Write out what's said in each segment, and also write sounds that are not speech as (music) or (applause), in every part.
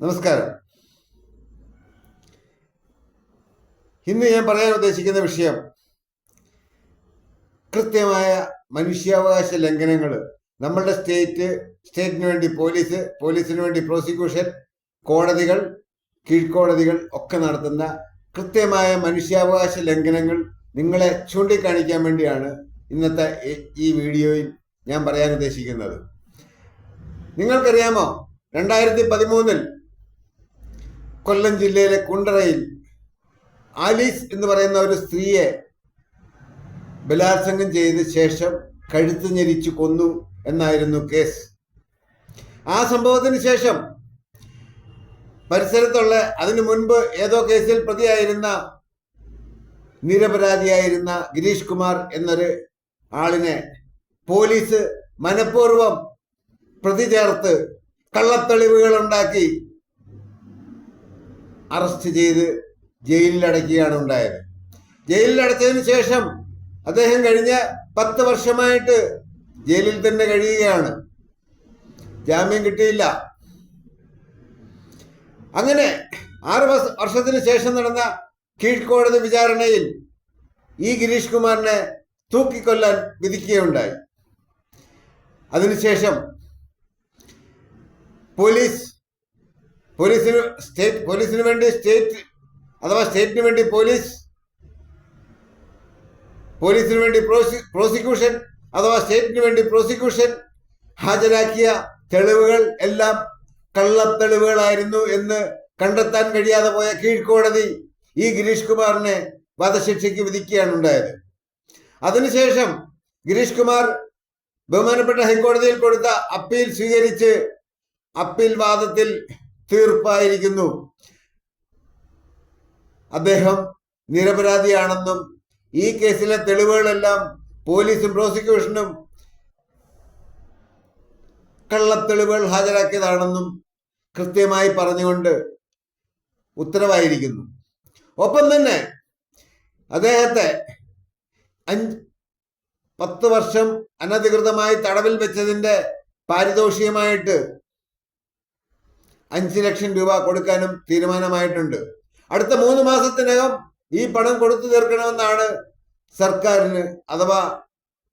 നമസ്കാരം. ഇന്ന് ഞാൻ പറയാൻ ഉദ്ദേശിക്കുന്ന വിഷയം കൃത്യമായ മനുഷ്യാവകാശ ലംഘനങ്ങൾ. നമ്മളുടെ സ്റ്റേറ്റ് സ്റ്റേറ്റിന് വേണ്ടി പോലീസ് പോലീസിന് വേണ്ടി പ്രോസിക്യൂഷൻ കോടതികൾ കീഴ്ക്കോടതികൾ ഒക്കെ നടത്തുന്ന കൃത്യമായ മനുഷ്യാവകാശ ലംഘനങ്ങൾ നിങ്ങളെ ചൂണ്ടിക്കാണിക്കാൻ വേണ്ടിയാണ് ഇന്നത്തെ ഈ- വീഡിയോയിൽ ഞാൻ പറയാൻ ഉദ്ദേശിക്കുന്നത്. നിങ്ങൾക്കറിയാമോ? രണ്ടായിരത്തി പതിമൂന്നിൽ കൊല്ലം ജില്ലയിലെ കുണ്ടറയിൽ ആലീസ് എന്ന് പറയുന്ന ഒരു സ്ത്രീയെ ബലാത്സംഗം ചെയ്ത ശേഷം കഴുത്ത് ഞെരിച്ചു കൊന്നു എന്നായിരുന്നു കേസ്. ആ സംഭവത്തിന് ശേഷം പരിസരത്തുള്ള അതിനു മുൻപ് ഏതോ കേസിൽ പ്രതിയായിരുന്ന നിരപരാധിയായിരുന്ന ഗിരീഷ് കുമാർ എന്നൊരു ആളിനെ പോലീസ് മനഃപൂർവം പ്രതി ചേർത്ത് കള്ളത്തെളിവുകൾ ഉണ്ടാക്കി അറസ്റ്റ് ചെയ്ത് ജയിലിൽ അടയ്ക്കുകയാണ് ഉണ്ടായത്. ജയിലിൽ അടച്ചതിന് ശേഷം അദ്ദേഹം കഴിഞ്ഞ പത്ത് വർഷമായിട്ട് ജയിലിൽ തന്നെ കഴിയുകയാണ്. ജാമ്യം കിട്ടിയില്ല. അങ്ങനെ ആറ് വർഷ- വർഷത്തിന് ശേഷം നടന്ന കീഴ്ക്കോടതി വിചാരണയിൽ ഈ ഗിരീഷ് കുമാറിനെ തൂക്കിക്കൊല്ലാൻ വിധിക്കുകയുണ്ടായി. അതിനുശേഷം പോലീസ് പോലീസിന് സ്റ്റേറ്റ് പോലീസിന് വേണ്ടി സ്റ്റേറ്റ് അഥവാ സ്റ്റേറ്റിന് വേണ്ടി പോലീസ് പോലീസിന് വേണ്ടി പ്രോസി- പ്രോസിക്യൂഷൻ അഥവാ സ്റ്റേറ്റിന് വേണ്ടി പ്രോസിക്യൂഷൻ ഹാജരാക്കിയ തെളിവുകൾ എല്ലാം കള്ളത്തെളിവുകളായിരുന്നു എന്ന് കണ്ടെത്താൻ കഴിയാതെ പോയ കീഴ്ക്കോടതി ഈ ഗിരീഷ് കുമാറിനെ വധശിക്ഷയ്ക്ക് വിധിക്കുകയാണ് ഉണ്ടായത്. അതിനുശേഷം ഗിരീഷ് കുമാർ ബഹുമാനപ്പെട്ട ഹൈക്കോടതിയിൽ കൊടുത്ത അപ്പീൽ സ്വീകരിച്ച് അപ്പീൽ വാദത്തിൽ തീർപ്പായിരിക്കുന്നു. അദ്ദേഹം നിരപരാധിയാണെന്നും ഈ കേസിലെ തെളിവുകളെല്ലാം പോലീസും പ്രോസിക്യൂഷനും കള്ളത്തെളിവുകൾ ഹാജരാക്കിയതാണെന്നും കൃത്യമായി പറഞ്ഞുകൊണ്ട് ഉത്തരവായിരിക്കുന്നു. ഒപ്പം തന്നെ അദ്ദേഹത്തെ അഞ്ച് പത്ത് വർഷം അനധികൃതമായി തടവിൽ വെച്ചതിന്റെ പാരിതോഷികമായിട്ട് അഞ്ച് ലക്ഷം രൂപ കൊടുക്കാനും തീരുമാനമായിട്ടുണ്ട്. അടുത്ത മൂന്ന് മാസത്തിനകം ഈ പണം കൊടുത്തു തീർക്കണമെന്നാണ് സർക്കാരിന് അഥവാ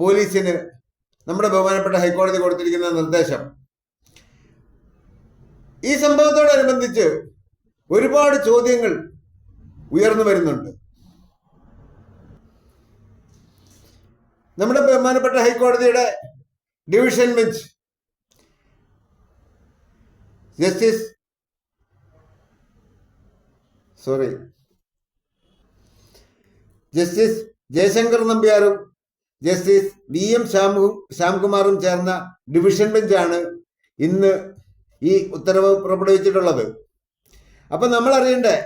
പോലീസിന് നമ്മുടെ ബഹുമാനപ്പെട്ട ഹൈക്കോടതി കൊടുത്തിരിക്കുന്ന നിർദ്ദേശം. ഈ സംഭവത്തോടനുബന്ധിച്ച് ഒരുപാട് ചോദ്യങ്ങൾ ഉയർന്നു വരുന്നുണ്ട്. നമ്മുടെ ബഹുമാനപ്പെട്ട ഹൈക്കോടതിയുടെ division bench justice sorry justice Jayashankar നമ്പ്യാരും justice V M ശ്യാമും ശ്യാംകുമാറും ചേർന്ന ഡിവിഷൻ ബെഞ്ചാണ് ഇന്ന് ഈ ഉത്തരവ് പുറപ്പെടുവിച്ചിട്ടുള്ളത്. അപ്പം നമ്മൾ അറിയണ്ടേ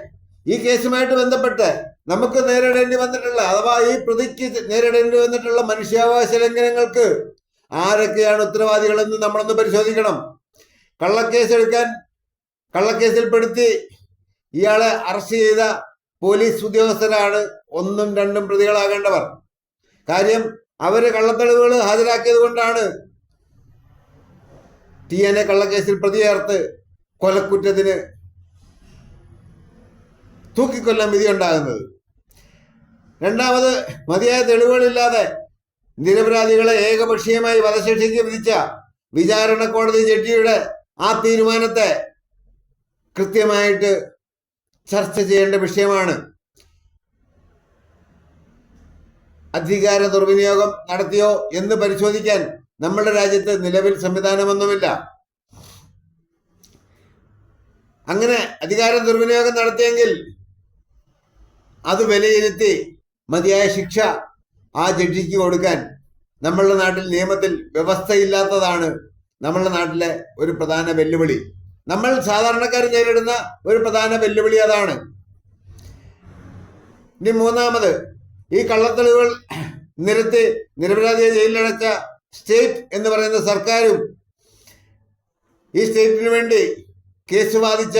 ഈ കേസുമായിട്ട് ബന്ധപ്പെട്ട് നമുക്ക് നേരിടേണ്ടി വന്നിട്ടുള്ള അഥവാ ഈ പ്രതിക്ക് നേരിടേണ്ടി വന്നിട്ടുള്ള മനുഷ്യാവകാശ ലംഘനങ്ങൾക്ക് ആരൊക്കെയാണ് ഉത്തരവാദികളെന്ന് നമ്മളൊന്ന് പരിശോധിക്കണം. കള്ളക്കേസ് എടുക്കാൻ കള്ളക്കേസിൽപ്പെടുത്തി ഇയാളെ അറസ്റ്റ് ചെയ്ത പോലീസ് ഉദ്യോഗസ്ഥരാണ് ഒന്നും രണ്ടും പ്രതികളാകേണ്ടവർ. കാര്യം അവർ കള്ളത്തെളിവുകൾ ഹാജരാക്കിയത് കൊണ്ടാണ് ടി എൻ എ കള്ളക്കേസിൽ പ്രതി ചേർത്ത് കൊലക്കുറ്റത്തിന് തൂക്കിക്കൊല്ലാൻ വിധിയുണ്ടാകുന്നത്. രണ്ടാമത് മതിയായ തെളിവുകളില്ലാതെ നിരപരാധികളെ ഏകപക്ഷീയമായി വധശിക്ഷയ്ക്ക് വിധിച്ച വിചാരണ കോടതി ജഡ്ജിയുടെ ആ തീരുമാനത്തെ കൃത്യമായിട്ട് ചർച്ച ചെയ്യേണ്ട വിഷയമാണ് അധികാര ദുർവിനിയോഗം നടത്തിയോ എന്ന് പരിശോധിക്കാൻ നമ്മുടെ രാജ്യത്ത് നിലവിൽ സംവിധാനമൊന്നുമില്ല. അങ്ങനെ അധികാര ദുർവിനിയോഗം നടത്തിയെങ്കിൽ അത് വിലയിരുത്തി മതിയായ ശിക്ഷ ആ ജഡ്ജിക്ക് കൊടുക്കാൻ നമ്മളുടെ നാട്ടിൽ നിയമത്തിൽ വ്യവസ്ഥയില്ലാത്തതാണ് നമ്മളുടെ നാട്ടിലെ ഒരു പ്രധാന വെല്ലുവിളി. നമ്മൾ സാധാരണക്കാർ നേരിടുന്ന ഒരു പ്രധാന വെല്ലുവിളി അതാണ്. ഇനി മൂന്നാമത് ഈ കള്ളത്തെളിവുകൾ നിരത്തി നിരപരാധിയെ ജയിലിലടച്ച സ്റ്റേറ്റ് എന്ന് പറയുന്ന സർക്കാരും ഈ സ്റ്റേറ്റിന് വേണ്ടി കേസ് വാദിച്ച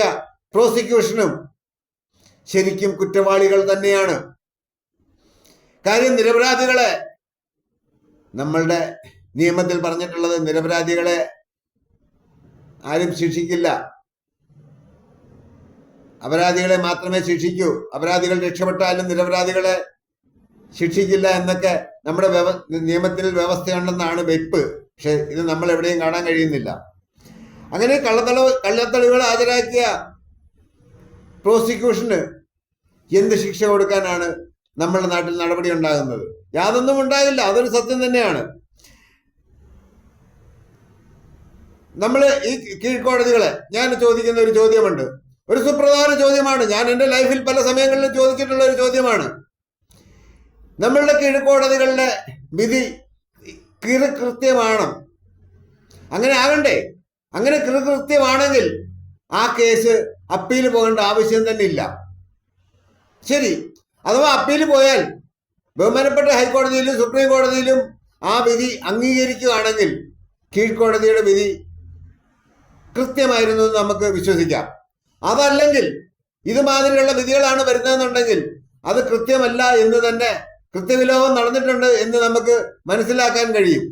പ്രോസിക്യൂഷനും ശരിക്കും കുറ്റവാളികൾ തന്നെയാണ്. കാര്യം നിരപരാധികളെ നമ്മളുടെ നിയമത്തിൽ പറഞ്ഞിട്ടുള്ളത് നിരപരാധികളെ ആരും ശിക്ഷിക്കില്ല. അപരാധികളെ മാത്രമേ ശിക്ഷിക്കൂ. അപരാധികൾ രക്ഷപ്പെട്ടാലും നിരപരാധികളെ ശിക്ഷിക്കില്ല എന്നൊക്കെ നമ്മുടെ വ്യവ നിയമത്തിൽ വ്യവസ്ഥയുണ്ടെന്നാണ് വെപ്പ് പക്ഷെ ഇത് നമ്മൾ എവിടെയും കാണാൻ കഴിയുന്നില്ല. അങ്ങനെ കള്ളത്തളവ് കള്ളത്തളിവുകൾ ഹാജരാക്കിയ പ്രോസിക്യൂഷന് എന്ത് ശിക്ഷ കൊടുക്കാനാണ് നമ്മുടെ നാട്ടിൽ നടപടി ഉണ്ടാകുന്നത് യാതൊന്നും ഉണ്ടാകില്ല. അതൊരു സത്യം തന്നെയാണ്. നമ്മൾ ഈ കീഴ്ക്കോടതികളെ ഞാൻ ചോദിക്കുന്ന ഒരു ചോദ്യമുണ്ട്. ഒരു സുപ്രധാന ചോദ്യമാണ്. ഞാൻ എന്റെ ലൈഫിൽ പല സമയങ്ങളിലും ചോദിച്ചിട്ടുള്ള ഒരു ചോദ്യമാണ്. നമ്മളുടെ കീഴ്ക്കോടതികളുടെ വിധി കൃത്യമാണ്. അങ്ങനെ ആകണ്ടേ? അങ്ങനെ കൃത്യമാണെങ്കിൽ ആ കേസ് അപ്പീൽ പോകേണ്ട ആവശ്യം തന്നെ ഇല്ല. ശരി. അഥവാ അപ്പീൽ പോയാൽ ബഹുമാനപ്പെട്ട ഹൈക്കോടതിയിലും സുപ്രീം കോടതിയിലും ആ വിധി അംഗീകരിക്കുകയാണെങ്കിൽ കീഴ്ക്കോടതിയുടെ വിധി കൃത്യമായിരുന്നു നമുക്ക് വിശ്വസിക്കാം. അതല്ലെങ്കിൽ ഇതുമാതിരിയുള്ള വിധികളാണ് വരുന്നതെന്നുണ്ടെങ്കിൽ അത് കൃത്യമല്ല എന്ന് തന്നെ കൃത്യവിലോപം നടന്നിട്ടുണ്ട് എന്ന് നമുക്ക് മനസ്സിലാക്കാൻ കഴിയും.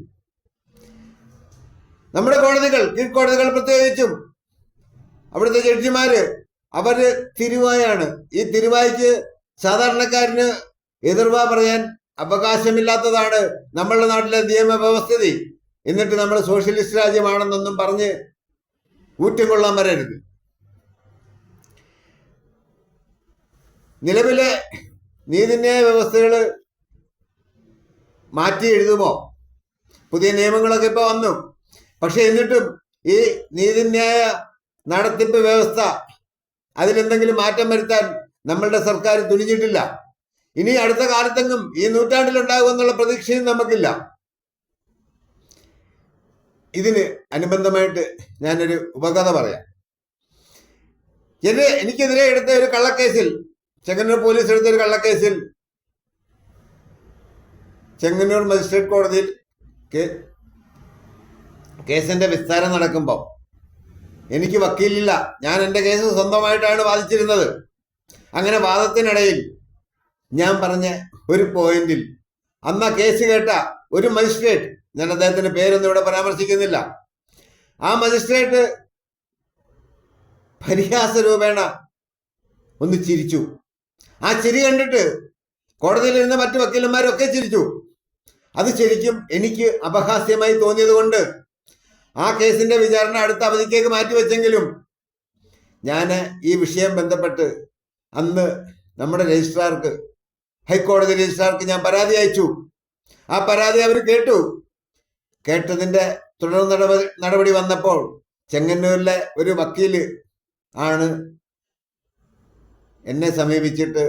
നമ്മുടെ കോടതികൾ കീഴ്ക്കോടതികൾ പ്രത്യേകിച്ചും അവിടുത്തെ ജഡ്ജിമാര് അവർ തിരുവായാണ്. ഈ തിരുവായ്ക്ക് സാധാരണക്കാരന് എതിർവാ പറയാൻ അവകാശമില്ലാത്തതാണ് നമ്മളുടെ നാട്ടിലെ നിയമവ്യവസ്ഥിതി. എന്നിട്ട് നമ്മൾ സോഷ്യലിസ്റ്റ് രാജ്യമാണെന്നൊന്നും പറഞ്ഞ് ഊറ്റം കൊള്ളാൻ വരരുത്. നിലവിലെ നീതിന്യായ വ്യവസ്ഥകൾ മാറ്റി എഴുതുമോ? പുതിയ നിയമങ്ങളൊക്കെ ഇപ്പൊ വന്നു. പക്ഷെ എന്നിട്ടും ഈ നീതിന്യായ നടത്തിപ്പ് വ്യവസ്ഥ അതിലെന്തെങ്കിലും മാറ്റം വരുത്താൻ നമ്മളുടെ സർക്കാർ തുനിഞ്ഞിട്ടില്ല. ഇനി അടുത്ത കാലത്തെങ്ങും ഈ നൂറ്റാണ്ടിലുണ്ടാകുമെന്നുള്ള പ്രതീക്ഷയും നമുക്കില്ല. ഇതിന് അനുബന്ധമായിട്ട് ഞാനൊരു ഉപകഥ പറയാം. എന്നെ എനിക്കെതിരെ എടുത്ത ഒരു കള്ളക്കേസിൽ ചെങ്ങന്നൂർ പോലീസ് എടുത്ത ഒരു കള്ളക്കേസിൽ ചെങ്ങന്നൂർ മജിസ്ട്രേറ്റ് കോടതിയിൽ കേസിന്റെ വിസ്താരം നടക്കുമ്പോൾ എനിക്ക് വക്കീലില്ല. ഞാൻ എന്റെ കേസ് സ്വന്തമായിട്ടാണ് വാദിച്ചിരുന്നത്. അങ്ങനെ വാദത്തിനിടയിൽ ഞാൻ പറഞ്ഞ ഒരു പോയിന്റിൽ അന്ന് കേസ് കേട്ട ഒരു മജിസ്ട്രേറ്റ് ഞാൻ അദ്ദേഹത്തിന്റെ പേരൊന്നും ഇവിടെ പരാമർശിക്കുന്നില്ല. ആ മജിസ്ട്രേറ്റ് പരിഹാസ രൂപേണ ഒന്ന് ചിരിച്ചു. ആ ചിരി കണ്ടിട്ട് കോടതിയിൽ ഇരുന്ന മറ്റു വക്കീലന്മാരൊക്കെ ചിരിച്ചു. അത് ശരിക്കും എനിക്ക് അപഹാസ്യമായി തോന്നിയത് കൊണ്ട് ആ കേസിന്റെ വിചാരണ അടുത്ത അവധിക്കേക്ക് മാറ്റിവെച്ചെങ്കിലും ഞാൻ ഈ വിഷയം ബന്ധപ്പെട്ട് അന്ന് നമ്മുടെ രജിസ്ട്രാർക്ക് ഹൈക്കോടതി രജിസ്ട്രാർക്ക് ഞാൻ പരാതി അയച്ചു. ആ പരാതി അവർ കേട്ടു. കേട്ടതിന്റെ തുടർ നടപടി നടപടി വന്നപ്പോൾ ചെങ്ങന്നൂരിലെ ഒരു വക്കീൽ ആണ് എന്നെ സമീപിച്ചിട്ട്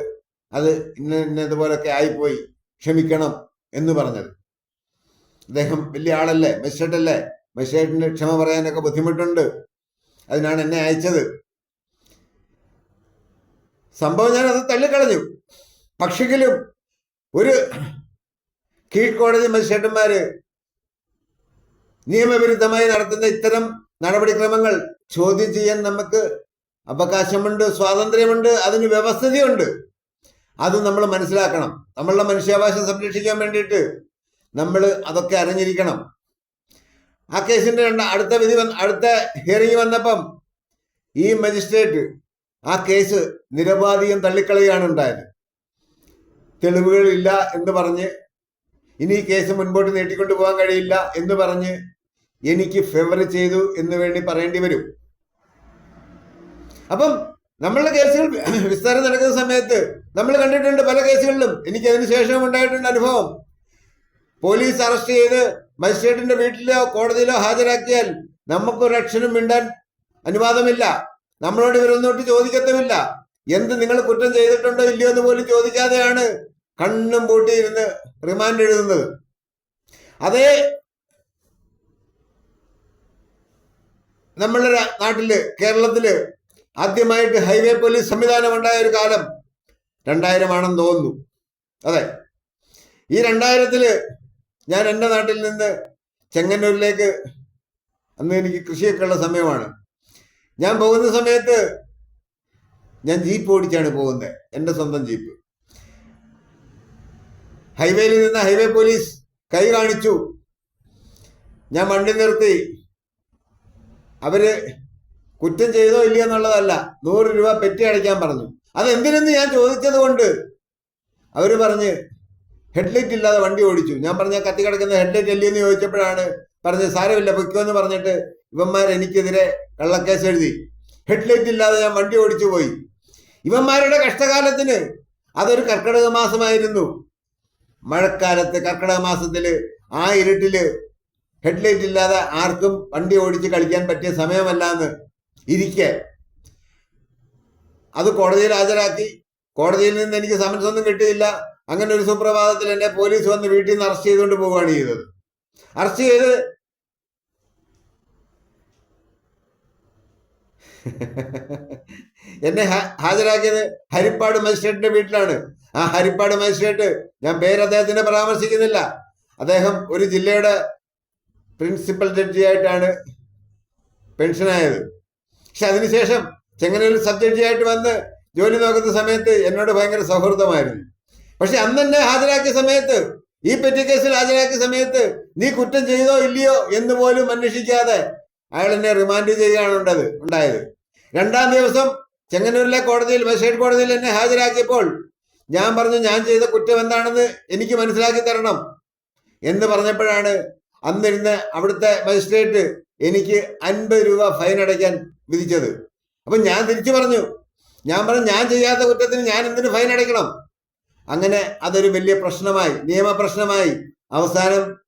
അത് ഇന്ന ഇന്നതുപോലൊക്കെ ആയിപ്പോയി ക്ഷമിക്കണം എന്ന് പറഞ്ഞത്. അദ്ദേഹം വലിയ ആളല്ലേ മെസ്റ്റേട്ടല്ലേ മജിസ്ട്രേറ്റിന് ക്ഷമ പറയാനൊക്കെ ബുദ്ധിമുട്ടുണ്ട്. അതിനാണ് എന്നെ അയച്ചത്. സംഭവം ഞാൻ അത് തള്ളിക്കളഞ്ഞു. പക്ഷെങ്കിലും ഒരു കീഴ്ക്കോടതി മജിസ്ട്രേറ്റന്മാര് നിയമവിരുദ്ധമായി നടത്തുന്ന ഇത്തരം നടപടിക്രമങ്ങൾ ചോദ്യം ചെയ്യാൻ നമുക്ക് അവകാശമുണ്ട് സ്വാതന്ത്ര്യമുണ്ട് അതിന് വ്യവസ്ഥതയുണ്ട്. അത് നമ്മൾ മനസ്സിലാക്കണം. നമ്മളുടെ മനുഷ്യാവകാശം സംരക്ഷിക്കാൻ വേണ്ടിയിട്ട് നമ്മൾ അതൊക്കെ അറിഞ്ഞിരിക്കണം. ആ കേസിന്റെ രണ്ട് അടുത്ത വിധി അടുത്ത ഹിയറിംഗ് വന്നപ്പം ഈ മജിസ്ട്രേറ്റ് ആ കേസ് നിരപാധികം തള്ളിക്കളയാണ് ഉണ്ടായത്. തെളിവുകളില്ല എന്ന് പറഞ്ഞ് ഇനി ഈ കേസ് മുൻപോട്ട് നീട്ടിക്കൊണ്ടു പോകാൻ കഴിയില്ല എന്ന് പറഞ്ഞ് എനിക്ക് ഫേവർ ചെയ്തു എന്ന് വേണ്ടി പറയേണ്ടി വരും. അപ്പം നമ്മളുടെ കേസുകൾ വിസ്താരം നടക്കുന്ന സമയത്ത് നമ്മൾ കണ്ടിട്ടുണ്ട് പല കേസുകളിലും എനിക്ക് അതിന് ശേഷം ഉണ്ടായിട്ടുണ്ട് അനുഭവം. പോലീസ് അറസ്റ്റ് ചെയ്ത് മജിസ്ട്രേറ്റിന്റെ വീട്ടിലോ കോടതിയിലോ ഹാജരാക്കിയാൽ നമുക്കൊരു അക്ഷരം മിണ്ടാൻ അനുവാദമില്ല. നമ്മളോട് ഇവരൊന്നോട്ട് ചോദിക്കത്തുമില്ല. എന്ത് നിങ്ങൾ കുറ്റം ചെയ്തിട്ടുണ്ടോ ഇല്ലയോ എന്ന് പോലും ചോദിക്കാതെയാണ് കണ്ണും പൂട്ടിയിരുന്ന് റിമാൻഡ് എഴുതുന്നത്. അതേ നമ്മളുടെ നാട്ടിൽ കേരളത്തിൽ ആദ്യമായിട്ട് ഹൈവേ പോലീസ് സംവിധാനം ഉണ്ടായ ഒരു കാലം രണ്ടായിരമാണെന്ന് തോന്നുന്നു. അതെ. ഈ രണ്ടായിരത്തിൽ ഞാൻ എന്റെ നാട്ടിൽ നിന്ന് ചെങ്ങന്നൂരിലേക്ക് അന്ന് എനിക്ക് കൃഷിയൊക്കെ ഉള്ള സമയമാണ്. ഞാൻ പോകുന്ന സമയത്ത് ഞാൻ ജീപ്പ് ഓടിച്ചാണ് പോകുന്നത് എന്റെ സ്വന്തം ജീപ്പ്. ഹൈവേയിൽ നിന്ന് ഹൈവേ പോലീസ് കൈ കാണിച്ചു. ഞാൻ വണ്ടി നിർത്തി. അവർ കുറ്റം ചെയ്തോ ഇല്ലയോ എന്നുള്ളതല്ല. നൂറ് രൂപ പെറ്റി അടയ്ക്കാൻ പറഞ്ഞു. അതെന്തിനെന്ന് ഞാൻ ചോദിച്ചത് കൊണ്ട് അവർ പറഞ്ഞ് ഹെഡ്ലൈറ്റ് ഇല്ലാതെ വണ്ടി ഓടിച്ചു. ഞാൻ പറഞ്ഞ കത്തി കിടക്കുന്ന ഹെഡ്ലൈറ്റ് അല്ലേ? എന്ന് ചോദിച്ചപ്പോഴാണ് പറഞ്ഞത് സാരമില്ല പൊയ്ക്കോ എന്ന് പറഞ്ഞിട്ട് ഇവന്മാർ എനിക്കെതിരെ കള്ളക്കേസ് എഴുതി. ഹെഡ്ലൈറ്റ് ഇല്ലാതെ ഞാൻ വണ്ടി ഓടിച്ചു പോയി. ഇവന്മാരുടെ കഷ്ടകാലത്തിന് അതൊരു കർക്കിടക മാസമായിരുന്നു. മഴക്കാലത്ത് കർക്കിടക മാസത്തിൽ ആ ഇരുട്ടിൽ ഹെഡ്ലൈറ്റ് ഇല്ലാതെ ആർക്കും വണ്ടി ഓടിച്ച് കളിക്കാൻ പറ്റിയ സമയമല്ല എന്ന് ഇരിക്കെ. അത് കോടതിയിൽ ഹാജരാക്കി. കോടതിയിൽ നിന്ന് എനിക്ക് സമൻസ് ഒന്നും കിട്ടിയില്ല. അങ്ങനെ ഒരു സുപ്രഭാതത്തിൽ എന്നെ പോലീസ് വന്ന് വീട്ടിൽ നിന്ന് അറസ്റ്റ് ചെയ്തുകൊണ്ട് പോവുകയാണ് ചെയ്തത്. അറസ്റ്റ് ചെയ്ത് (laughs) എന്നെ ഹാജരാക്കിയത് ഹരിപ്പാട് മജിസ്ട്രേറ്റിന്റെ വീട്ടിലാണ്. ആ ഹരിപ്പാട് മജിസ്ട്രേറ്റ് ഞാൻ പേര് അദ്ദേഹത്തിനെ പരാമർശിക്കുന്നില്ല. അദ്ദേഹം ഒരു ജില്ലയുടെ പ്രിൻസിപ്പൽ ജഡ്ജിയായിട്ടാണ് പെൻഷനായത്. പക്ഷെ അതിനുശേഷം ചെങ്ങന്നൂരിൽ സബ് ജഡ്ജിയായിട്ട് വന്ന് ജോലി നോക്കുന്ന സമയത്ത് എന്നോട് ഭയങ്കര സൗഹൃദമായിരുന്നു. പക്ഷെ അന്ന് എന്നെ ഹാജരാക്കിയ സമയത്ത് ഈ പെറ്റി കേസിൽ ഹാജരാക്കിയ സമയത്ത് നീ കുറ്റം ചെയ്തോ ഇല്ലയോ എന്ന് പോലും അന്വേഷിക്കാതെ അയാൾ എന്നെ റിമാൻഡ് ചെയ്യുകയാണ് ഉണ്ടത് ഉണ്ടായത്. രണ്ടാം ദിവസം ചെങ്ങന്നൂരിലെ കോടതിയിൽ മജിസ്ട്രേറ്റ് കോടതിയിൽ എന്നെ ഹാജരാക്കിയപ്പോൾ ഞാൻ പറഞ്ഞു ഞാൻ ചെയ്ത കുറ്റം എന്താണെന്ന് എനിക്ക് മനസ്സിലാക്കി തരണം എന്ന് പറഞ്ഞപ്പോഴാണ് അന്നിരുന്ന് അവിടുത്തെ മജിസ്ട്രേറ്റ് എനിക്ക് അൻപത് രൂപ ഫൈൻ അടയ്ക്കാൻ വിധിച്ചത്. അപ്പൊ ഞാൻ തിരിച്ചു പറഞ്ഞു. ഞാൻ പറഞ്ഞു ഞാൻ ചെയ്യാത്ത കുറ്റത്തിന് ഞാൻ എന്തിനു ഫൈൻ അടയ്ക്കണം? അങ്ങനെ അതൊരു വലിയ പ്രശ്നമായി നിയമപ്രശ്നമായി അവസാനം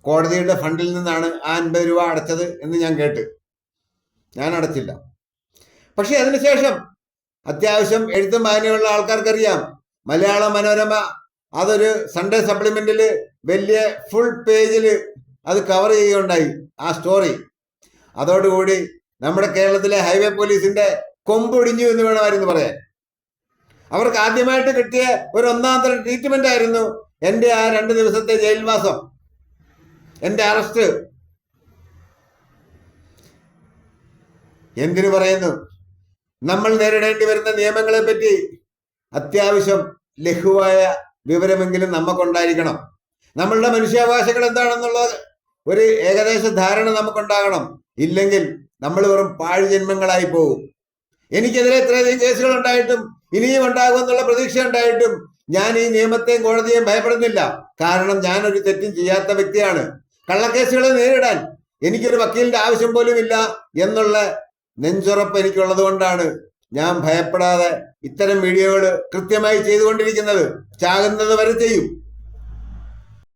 കോടതിയുടെ ഫണ്ടിൽ നിന്നാണ് ആ അൻപത് രൂപ അടച്ചത് എന്ന് ഞാൻ കേട്ട്. ഞാൻ അടച്ചില്ല. പക്ഷേ അതിനുശേഷം അത്യാവശ്യം എഴുത്തും വായനയുള്ള ആൾക്കാർക്കറിയാം. മലയാള മനോരമ അതൊരു സൺഡേ സപ്ലിമെന്റിൽ വലിയ ഫുൾ പേജിൽ അത് കവർ ചെയ്യുകയുണ്ടായി ആ സ്റ്റോറി അതോടുകൂടി നമ്മുടെ കേരളത്തിലെ ഹൈവേ പോലീസിന്റെ കൊമ്പൊടിഞ്ഞു എന്ന് വേണമായിരുന്നു പറയാൻ. അവർക്ക് ആദ്യമായിട്ട് കിട്ടിയ ഒരു ഒന്നാം തരം ട്രീറ്റ്മെന്റ് ആയിരുന്നു എന്റെ ആ രണ്ട് ദിവസത്തെ ജയിൽവാസം എന്റെ അറസ്റ്റ് എന്തിനു പറയുന്നു? നമ്മൾ നേരിടേണ്ടി വരുന്ന നിയമങ്ങളെ പറ്റി അത്യാവശ്യം ലഘുവായ വിവരമെങ്കിലും നമുക്കുണ്ടായിരിക്കണം. നമ്മളുടെ മനുഷ്യാവകാശങ്ങൾ എന്താണെന്നുള്ള ഒരു ഏകദേശ ധാരണ നമുക്കുണ്ടാകണം. ഇല്ലെങ്കിൽ നമ്മൾ വെറും പാഴ് ജന്മങ്ങളായി പോകും. എനിക്കെതിരെ ഇത്രയധികം കേസുകൾ ഉണ്ടായിട്ടും ഇനിയും ഉണ്ടാകുമെന്നുള്ള പ്രതീക്ഷ ഉണ്ടായിട്ടും ഞാൻ ഈ നിയമത്തെയും കോടതിയെയും ഭയപ്പെടുന്നില്ല. കാരണം ഞാൻ ഒരു തെറ്റും ചെയ്യാത്ത വ്യക്തിയാണ്. കള്ളക്കേസുകളെ നേരിടാൻ എനിക്കൊരു വക്കീലിന്റെ ആവശ്യം പോലും ഇല്ല എന്നുള്ള നെഞ്ചുറപ്പ് എനിക്കുള്ളത് കൊണ്ടാണ് ഞാൻ ഭയപ്പെടാതെ ഇത്തരം വീഡിയോകൾ കൃത്യമായി ചെയ്തുകൊണ്ടിരിക്കുന്നത് ചാകുന്നത് വരെ ചെയ്യും.